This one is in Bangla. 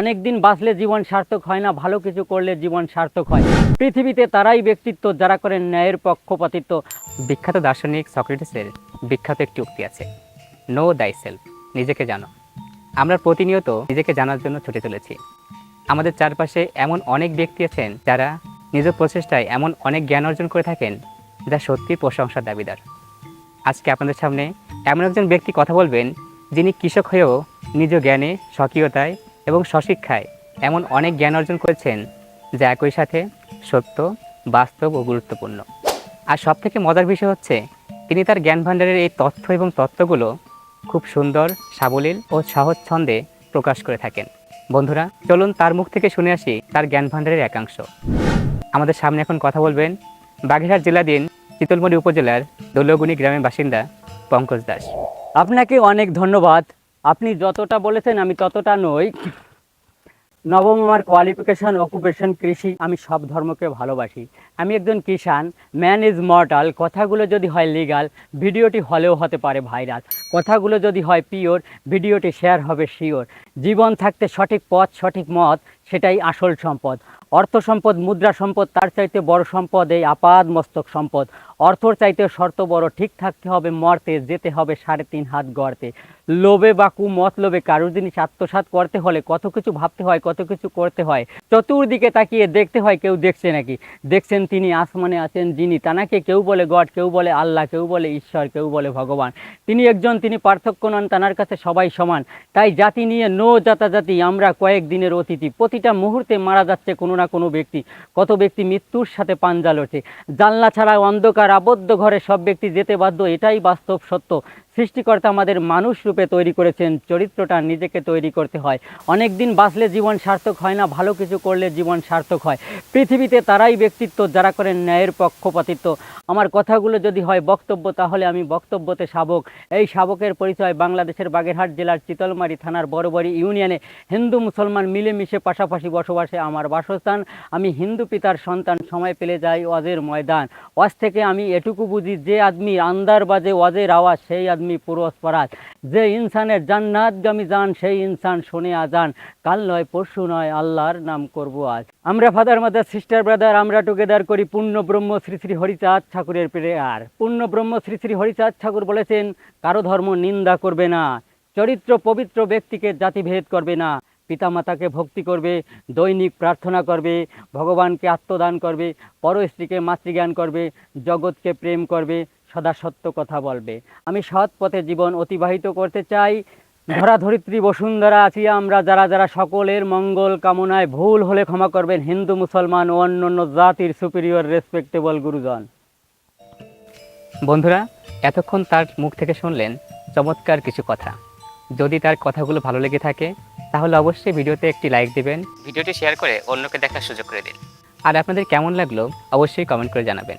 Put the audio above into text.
অনেক দিন বাঁচলে জীবন সার্থক হয় না, ভালো কিছু করলে জীবন সার্থক হয়। পৃথিবীতে তারাই ব্যক্তিত্ব, যারা করেন ন্যায়ের পক্ষপাতিত্ব। বিখ্যাত দার্শনিক সক্রেটিসের বিখ্যাত একটি উক্তি আছে নো দাই সেলফ নিজেকে জানো। আমরা প্রতিনিয়ত নিজেকে জানার জন্য ছুটে চলেছি। আমাদের চারপাশে এমন অনেক ব্যক্তি আছেন, যারা নিজ প্রচেষ্টায় এমন অনেক জ্ঞান অর্জন করে থাকেন, যা সত্যি প্রশংসার দাবিদার। আজকে আপনাদের সামনে এমন একজন ব্যক্তি কথা বলবেন, যিনি কৃষক হয়েও নিজ জ্ঞানে স্বকীয়তায় এবং স্বশিক্ষায় এমন অনেক জ্ঞান অর্জন করেছেন যা একই সাথে সত্য, বাস্তব ও গুরুত্বপূর্ণ। আর সব থেকে মজার বিষয় হচ্ছে, তিনি তার জ্ঞান ভাণ্ডারের এই তথ্য এবং তত্ত্বগুলো খুব সুন্দর, সাবলীল ও সহজ ছন্দে প্রকাশ করে থাকেন। বন্ধুরা, চলুন তার মুখ থেকে শুনে আসি তার জ্ঞান ভাণ্ডারের একাংশ। আমাদের সামনে এখন কথা বলবেন বাগেরহাট জেলাধীন শীতলমণি উপজেলার দলীয়গুনি গ্রামের বাসিন্দা পঙ্কজ দাস। আপনাকে অনেক ধন্যবাদ আপনি যতটা বলেছেন আমি ততটা নই। নবম আমার কোয়ালিফিকেশান অকুপেশন কৃষি, আমি সব ধর্মকে ভালোবাসি। আমি একজন কিষান ম্যান ইজ মর্টাল কথাগুলো যদি হয় লিগাল ভিডিওটি হলেও হতে পারে ভাইরাল কথাগুলো যদি হয় পিওর ভিডিওটি শেয়ার হবে শিওর জীবন থাকতে সঠিক পথ, সঠিক মত সেটাই আসল সম্পদ। অর্থ সম্পদ, মুদ্রা সম্পদ, তার চাইতে বড় সম্পদ এই আপাদ মস্তক সম্পদ। অর্থর চাইতে শর্ত বড়, ঠিক থাকতে হবে মর্তে, যেতে হবে সাড়ে তিন হাত গড়তে লোভে বা কুমতলোভে কারোর জিনিস আত্মসাৎ করতে হলে কত কিছু ভাবতে হয়, কত কিছু করতে হয়? চতুর্দিকে তাকিয়ে দেখতে হয় কেউ দেখছে নাকি? দেখছেন তিনি আসমানে আছেন যিনি, তানাকে কেউ বলে গড, কেউ বলে আল্লাহ, কেউ বলে ঈশ্বর, কেউ বলে ভগবান। তিনি একজন, তিনি পার্থক্য নন, তানার কাছে সবাই সমান। তাই জাতি নিয়ে নো জাতাজাতি আমরা কয়েক দিনের অতিথি। প্রতিটা মুহূর্তে মারা যাচ্ছে কোনো না কোনো ব্যক্তি। কত ব্যক্তি মৃত্যুর সাথে পাঞ্জা লড়ছে। জানলা ছাড়া অন্ধকার, আবদ্ধ ঘরে সব ব্যক্তি যেতে বাধ্য, এটাই বাস্তব সত্য। সৃষ্টিকর্তা আমাদের মানুষ রূপে তৈরি করেছেন, চরিত্রটা নিজেকে তৈরি করতে হয়। অনেক দিন বাঁচলে জীবন সার্থক হয় না, ভালো কিছু করলে জীবন সার্থক হয়। পৃথিবীতে তারাই ব্যক্তিত্ব, যারা করেন ন্যায়ের পক্ষপাতিত্ব। আমার কথাগুলো যদি হয় বক্তব্য, তাহলে আমি বক্তব্যতে শাবক। এই শাবকের পরিচয় বাংলাদেশের বাগেরহাট জেলার চিতলমারি থানার বড়বড়ি ইউনিয়নে হিন্দু মুসলমান মিলেমিশে পাশাপাশি বসবাসে আমার বাসস্থান। আমি হিন্দু পিতার সন্তান, সময় পেলে যাই ওয়াজের ময়দান। ওয়াজ থেকে আমি এটুকু বুঝি, যে আদমি আন্দার বাজে ওয়াজের আওয়াজ, সেই আদমি পুরুষ পরাজ। যে ইনসানের জান্নাতগামী যান সেই ইনসান শুনে আজান। কাল নয়, পরশু নয়, আল্লাহর নাম করব আজ। আমরা ফাদার, মাদার সিস্টার ব্রাদার আমরা টুগেদার করি পূর্ণ ব্রহ্ম শ্রী শ্রী হরিচাঁদ ঠাকুরের প্রেয়ার পূর্ণ ব্রহ্ম শ্রী শ্রী হরিচাঁদ ঠাকুর বলেছেন, কারও ধর্ম নিন্দা করবে না, চরিত্র পবিত্র ব্যক্তিকে জাতিভেদ করবে না, পিতামাতাকে ভক্তি করবে, দৈনিক প্রার্থনা করবে, ভগবানকে আত্মদান করবে, পরস্ত্রীকে মাতৃজ্ঞান করবে, জগৎকে প্রেম করবে সদা সত্য কথা বলবে। আমি সৎ পথে জীবন অতিবাহিত করতে চাই। ধরাধরিত্রী বসুন্ধরা আছি আমরা যারা যারা সকলের মঙ্গল কামনায় ভুল হলে ক্ষমা করবেন হিন্দু মুসলমান ও অন্যান্য জাতির সুপিরিয়র রেসপেক্টেবল গুরুজন। বন্ধুরা এতক্ষণ তার মুখ থেকে শুনলেন চমৎকার কিছু কথা। যদি তার কথাগুলো ভালো লেগে থাকে তাহলে অবশ্যই ভিডিওতে একটি লাইক দিবেন। ভিডিওটি শেয়ার করে অন্যকে দেখার সুযোগ করে দিন। আর আপনাদের কেমন লাগল অবশ্যই কমেন্ট করে জানাবেন।